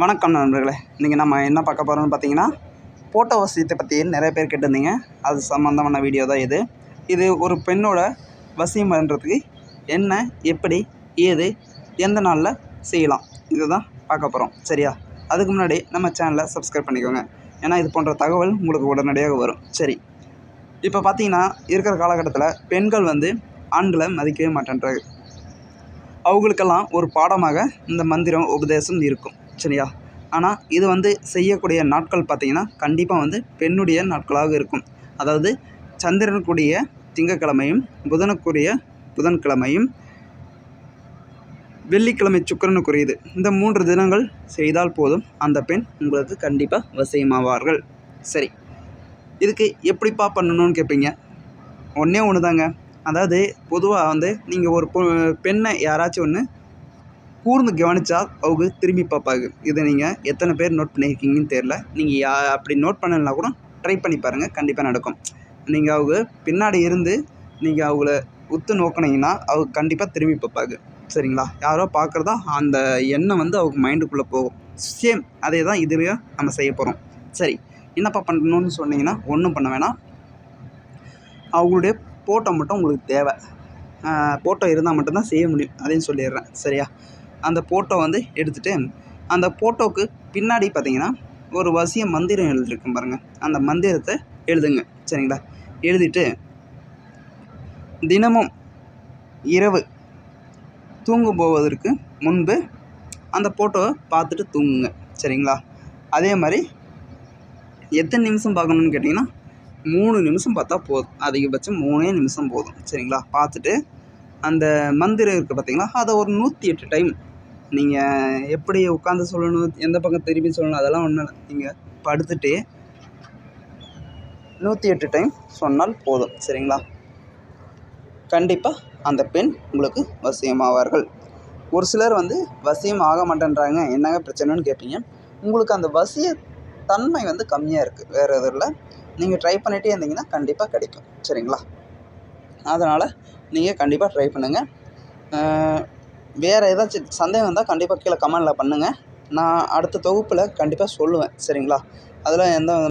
வணக்கம் நண்பர்களே. இன்றைக்கி நம்ம என்ன பார்க்க போகிறோம்னு பார்த்தீங்கன்னா போட்டோ வசியத்தை பற்றி நிறைய பேர் கேட்டிருந்தீங்க. அது சம்மந்தமான வீடியோ தான் இது. இது ஒரு பெண்ணோட வசியம் பண்ணுறதுக்கு என்ன எப்படி ஏது எந்த நாளில் செய்யலாம். இதுதான் பார்க்க போகிறோம் சரியா? அதுக்கு முன்னாடி நம்ம சேனலை சப்ஸ்கிரைப் பண்ணிக்கோங்க. ஏன்னா இது போன்ற தகவல் உங்களுக்கு உடனடியாக வரும். சரி. இப்போ பார்த்தீங்கன்னா இருக்கிற காலகட்டத்தில் பெண்கள் வந்து ஆண்களை மதிக்கவே மாட்டேன்றாங்க. அவங்களுக்கெல்லாம் ஒரு பாடமாக இந்த மந்திரம் உபதேசம் இருக்கும். சரியா? ஆனால் இது வந்து செய்யக்கூடிய நாட்கள் பார்த்திங்கன்னா கண்டிப்பாக வந்து பெண்ணுடைய நாட்களாக இருக்கும். அதாவது சந்திரனுக்குரிய திங்கக்கிழமையும் புதனுக்குரிய புதன்கிழமையும் வெள்ளிக்கிழமை சுக்கிரனுக்குரியது. இந்த மூன்று தினங்கள் செய்தால் போதும் அந்த பெண் உங்களுக்கு கண்டிப்பாக வசியமாவார்கள். சரி. இதுக்கு எப்படிப்பா பண்ணணும்னு கேட்பீங்க ஒன்றே ஒன்று தாங்க அதாவது பொதுவாக வந்து நீங்கள் ஒரு பொ பெண்ணை யாராச்சும் ஒன்று கூர்ந்து கவனித்தா அவங்க திரும்பி பார்ப்பாங்க. இதை நீங்கள் எத்தனை பேர் நோட் பண்ணியிருக்கீங்கன்னு தெரில நீங்கள் யா அப்படி நோட் பண்ணலைனா கூட ட்ரை பண்ணி பாருங்கள் கண்டிப்பாக நடக்கும். நீங்கள் அவங்க பின்னாடி இருந்து நீங்கள் அவங்கள உத்து நோக்குனீங்கன்னா அவங்க கண்டிப்பாக திரும்பி பார்ப்பாங்க. சரிங்களா? யாரோ பார்க்குறதா அந்த எண்ணம் வந்து அவங்க மைண்டுக்குள்ளே போகும். சேம் அதே தான் இதுலேயும் நம்ம செய்ய போகிறோம் சரி என்னப்பா பண்ணணும்னு சொன்னீங்கன்னா ஒன்றும் பண்ண வேணாம். அவங்களுடைய ஃபோட்டோ மட்டும் உங்களுக்கு தேவை. ஃபோட்டோ இருந்தால் மட்டும்தான் செய்ய முடியும். அதையும் சொல்லிடுறேன். சரியா? அந்த ஃபோட்டோ வந்து எடுத்துகிட்டு அந்த ஃபோட்டோவுக்கு பின்னாடி பார்த்தீங்கன்னா ஒரு வசிய மந்திரம் எழுதிருக்கும் பாருங்கள் அந்த மந்திரத்தை எழுதுங்க. சரிங்களா? எழுதிட்டு தினமும் இரவு தூங்கும் போவதற்கு முன்பு அந்த ஃபோட்டோவை பார்த்துட்டு தூங்குங்க. சரிங்களா? அதே மாதிரி எத்தனை நிமிஷம் பார்க்கணுன்னு கேட்டிங்கன்னா மூணு நிமிஷம் பார்த்தா போதும். அதிகபட்சம் மூணே நிமிஷம் போதும். சரிங்களா? பார்த்துட்டு அந்த மந்திரம் இருக்குது பார்த்தீங்களா அதை ஒரு நூற்றி எட்டு டைம் நீங்கள் எப்படி உட்காந்து சொல்லணும் எந்த பக்கம் திரும்பி சொல்லணும் அதெல்லாம் ஒன்றும் இல்லை. நீங்கள் படுத்துட்டு நூற்றி எட்டு டைம் சொன்னால் போதும் சரிங்களா? கண்டிப்பாக அந்த பெண் உங்களுக்கு வசியமாவார்கள். ஒரு சிலர் வந்து வசியம் ஆக மாட்டேன்றாங்க என்னங்க பிரச்சனைன்னு கேட்பீங்க உங்களுக்கு அந்த வசிய தன்மை வந்து கம்மியாக இருக்குது வேறு எதுவும் இல்லை. நீங்கள் ட்ரை பண்ணிகிட்டே இருந்தீங்கன்னா கண்டிப்பாக கிடைக்கும் சரிங்களா? அதனால் நீங்கள் கண்டிப்பாக ட்ரை பண்ணுங்கள் வேறு ஏதாச்சும் சந்தேகம் இருந்தால் கண்டிப்பாக கீழே கமெண்டில் பண்ணுங்கள் நான் அடுத்த தொகுப்பில் கண்டிப்பாக சொல்லுவேன். சரிங்களா? அதில் எந்த